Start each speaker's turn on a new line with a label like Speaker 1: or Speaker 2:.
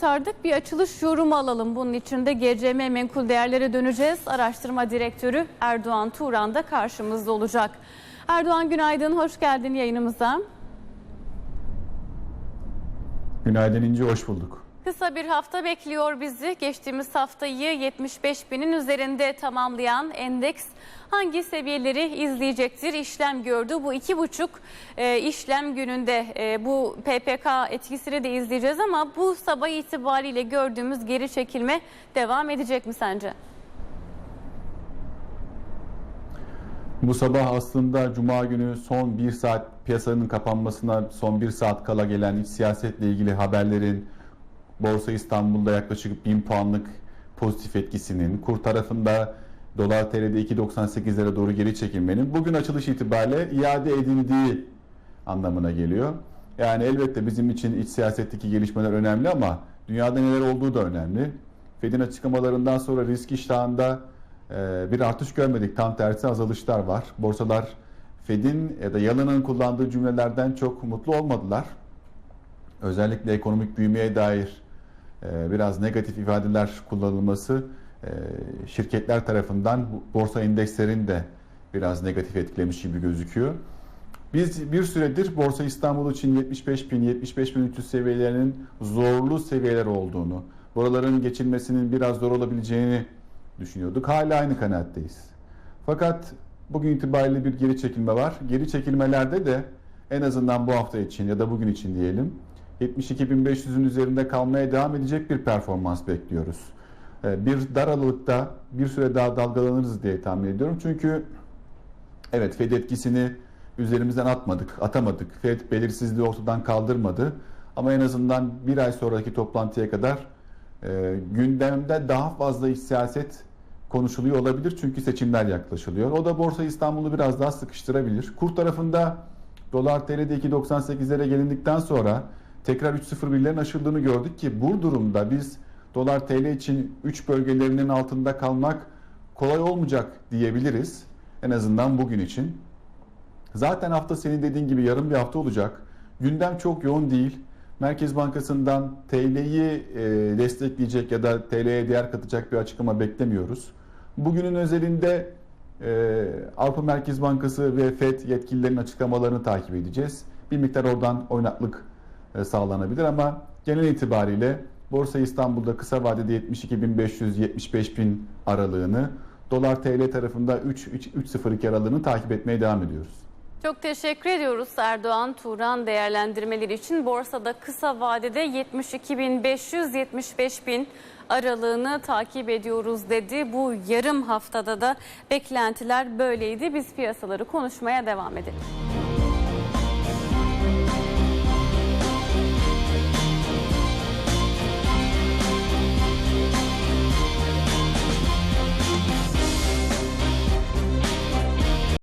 Speaker 1: Sardık bir açılış yorumu alalım. Bunun için de GCM Menkul Değerlere döneceğiz. Araştırma Direktörü Erdoğan Turan da karşımızda olacak. Erdoğan günaydın, hoş geldin yayınımıza.
Speaker 2: Günaydın İnci, hoş bulduk.
Speaker 1: Kısa bir hafta bekliyor bizi. Geçtiğimiz haftayı 75 binin üzerinde tamamlayan endeks hangi seviyeleri izleyecektir? İşlem gördü. Bu iki buçuk e, işlem gününde e, bu PPK etkisini de izleyeceğiz ama bu sabah itibariyle gördüğümüz geri çekilme devam edecek mi sence?
Speaker 2: Bu sabah aslında Cuma günü son bir saat piyasanın kapanmasına son bir saat kala gelen iç siyasetle ilgili haberlerin Borsa İstanbul'da yaklaşık 1000 puanlık pozitif etkisinin, kur tarafında dolar TL'de 2.98'lere doğru geri çekilmenin bugün açılış itibariyle iade edildiği anlamına geliyor. Yani elbette bizim için iç siyasetteki gelişmeler önemli ama dünyada neler olduğu da önemli. Fed'in açıklamalarından sonra risk iştahında e, bir artış görmedik. Tam tersi azalışlar var. Borsalar Fed'in ya da Yalın'ın kullandığı cümlelerden çok mutlu olmadılar. Özellikle ekonomik büyümeye dair biraz negatif ifadeler kullanılması e, şirketler tarafından borsa endekslerini de biraz negatif etkilemiş gibi gözüküyor. Biz bir süredir Borsa İstanbul için 75 bin, 75 bin 300 seviyelerinin zorlu seviyeler olduğunu, buraların geçilmesinin biraz zor olabileceğini düşünüyorduk. Hala aynı kanaatteyiz. Fakat bugün itibariyle bir geri çekilme var. Geri çekilmelerde de en azından bu hafta için ya da bugün için diyelim 72.500'ün üzerinde kalmaya devam edecek bir performans bekliyoruz. Ee, Bir dar aralıkta bir süre daha dalgalanırız diye tahmin ediyorum. Çünkü evet Fed etkisini üzerimizden atmadık, atamadık. Fed belirsizliği ortadan kaldırmadı. Ama en azından bir ay sonraki toplantıya kadar e, gündemde daha fazla iç siyaset konuşuluyor olabilir. Çünkü seçimler yaklaşılıyor. O da Borsa İstanbul'u biraz daha sıkıştırabilir. Kur tarafında dolar TL'de 2.98'lere gelindikten sonra tekrar 3.01'lerin aşıldığını gördük ki bu durumda biz dolar TL için 3 bölgelerinin altında kalmak kolay olmayacak diyebiliriz. En azından bugün için. Zaten hafta senin dediğin gibi yarım bir hafta olacak. Gündem çok yoğun değil. Merkez Bankası'ndan TL'yi e, destekleyecek ya da TL'ye değer katacak bir açıklama beklemiyoruz. Bugünün özelinde e, Avrupa Merkez Bankası ve FED yetkililerinin açıklamalarını takip edeceğiz. Bir miktar oradan oynaklık sağlanabilir ama genel itibariyle Borsa İstanbul'da kısa vadede 72.500-75.000 aralığını, dolar TL tarafında 3.02 aralığını takip etmeye devam ediyoruz.
Speaker 1: Çok teşekkür ediyoruz Erdoğan Turan değerlendirmeleri için. Borsada kısa vadede 72.500 bin aralığını takip ediyoruz dedi. Bu yarım haftada da beklentiler böyleydi. Biz piyasaları konuşmaya devam edelim.